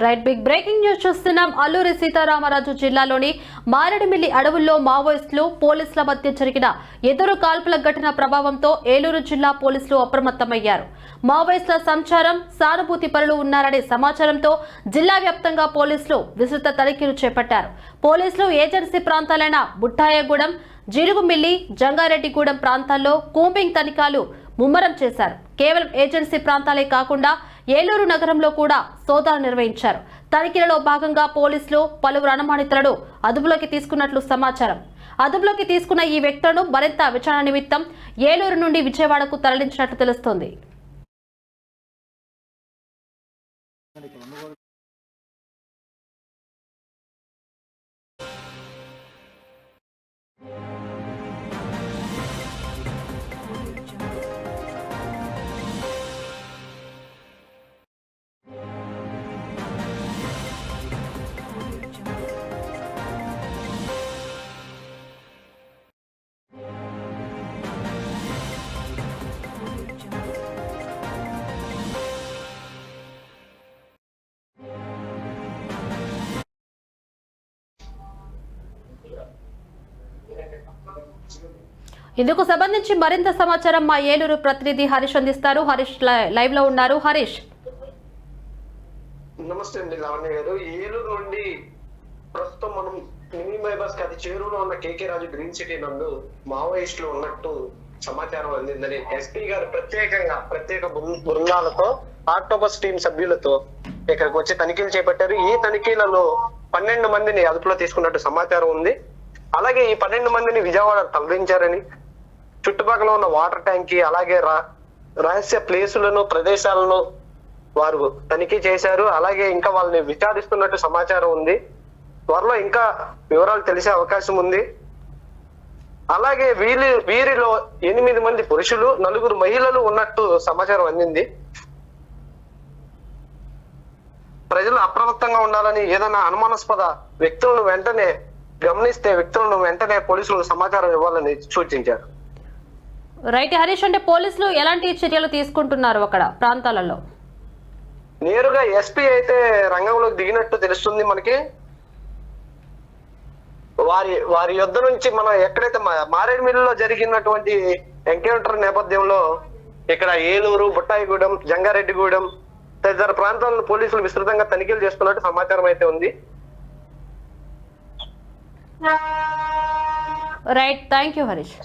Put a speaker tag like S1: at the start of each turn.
S1: Right big breaking news చూస్తున్నాం. అల్లూరి సీతారామరాజు జిల్లాలోని మారేడుమిల్లి అడవుల్లో మావోయిస్టులు పోలీసుల మధ్య జరిగిన ఎదురు కాల్పుల ఘటన ప్రభావంతో ఏలూరు జిల్లా పోలీసులు అప్రమత్తమయ్యారు. మావోయిస్టుల సంచారం సానుభూతి పరులు ఉన్నారనే సమాచారంతో జిల్లా వ్యాప్తంగా పోలీసులు విస్తృత తనిఖీలు చేపట్టారు. పోలీసులు ఏజెన్సీ ప్రాంతాలైన బుట్టాయగూడెం జిరుగుమిల్లి జంగారెడ్డిగూడెం ప్రాంతాల్లో కూంబింగ్ తనిఖీలు ముమ్మరం చేశారు. కేవలం ఏజెన్సీ ప్రాంతాలే కాకుండా ఏలూరు నగరంలో కూడా సోదాలు నిర్వహించారు. తనిఖీలలో భాగంగా పోలీసులు పలువురు అనుమానితులను అదుపులోకి తీసుకున్నట్లు సమాచారం. అదుపులోకి తీసుకున్న ఈ వ్యక్తులను మరింత విచారణ నిమిత్తం ఏలూరు నుండి విజయవాడకు తరలించినట్లు తెలుస్తోంది. ఇందుకు సంబంధించి మరింత సమాచారం మా ఏలూరు ప్రతినిధి హరీష్ అందిస్తారు. హరీష్ లై- లైవ్లో ఉన్నారు. హరీష్.
S2: నమస్తే అండి లావణ్య గారు. ఏలూరు నుండి ప్రస్తుతం మనం మినీ మైబర్స్ అది చేరువలో ఉన్న కేకే రాజు గ్రీన్ సిటీ నందు మావోయిస్టులు ఉన్నట్టు సమాచారం అందిందని ఎస్పీ గారు ప్రత్యేకంగా ప్రత్యేక బృందాలతో ఆక్టోబస్ టీం సభ్యులతో ఇక్కడికి వచ్చి తనిఖీలు చేపట్టారు. ఈ తనిఖీలలో పన్నెండు మందిని అదుపులో తీసుకున్నట్టు సమాచారం ఉంది. అలాగే ఈ పన్నెండు మందిని విజయవాడ తరలించారని చుట్టుపక్కల ఉన్న వాటర్ ట్యాంక్ అలాగే రా- రహస్య ప్లేసులను ప్రదేశాలను వారు తనిఖీ చేశారు. అలాగే ఇంకా వాళ్ళని విచారిస్తున్నట్టు సమాచారం ఉంది. త్వరలో ఇంకా వివరాలు తెలిసే అవకాశం ఉంది. అలాగే వీరి వీరిలో ఎనిమిది మంది పురుషులు నలుగురు మహిళలు ఉన్నట్టు సమాచారం అందింది. ప్రజలు అప్రమత్తంగా ఉండాలని ఏదైనా అనుమానాస్పద వ్యక్తులను వెంటనే గమనిస్తే వ్యక్తులను వెంటనే పోలీసులకు సమాచారం ఇవ్వాలని సూచించారు.
S1: రైట్ హరీష్ అంటే పోలీసులు ఎలాంటి చర్యలు తీసుకుంటున్నారు అక్కడ ప్రాంతాలలో?
S2: నేరుగా ఎస్పీ అయితే రంగంలోకి దిగినట్టు తెలుస్తుంది మనకి. వారి వారి యుద్ధ నుంచి మనం ఎక్కడైతే మారేడుమిల్లిలో జరిగినటువంటి ఎన్కౌంటర్ నేపథ్యంలో ఇక్కడ ఏలూరు బుట్టాయిగూడెం జంగారెడ్డిగూడెం తదితర ప్రాంతాలను పోలీసులు విస్తృతంగా తనిఖీలు చేస్తున్నట్టు సమాచారం అయితే ఉంది.
S1: Right thank you Harish.